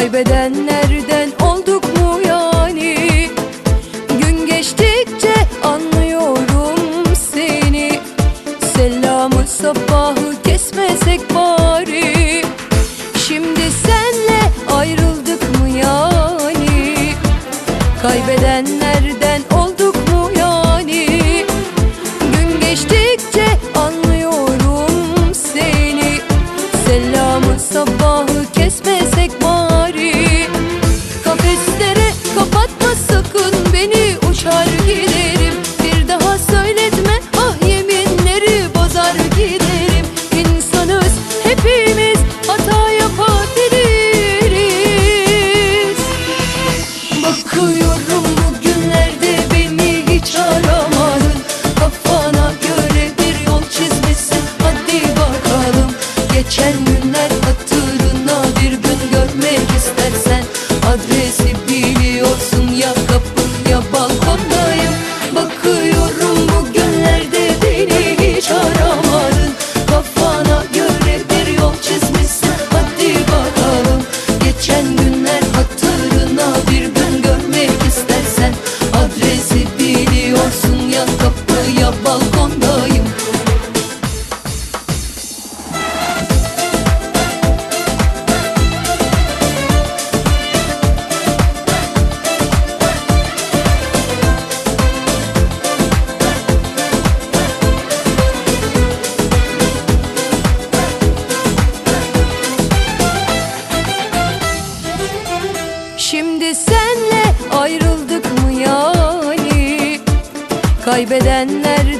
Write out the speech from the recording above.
Kaybedenlerden Şimdi senle ayrıldık mı yani? Kaybedenlerden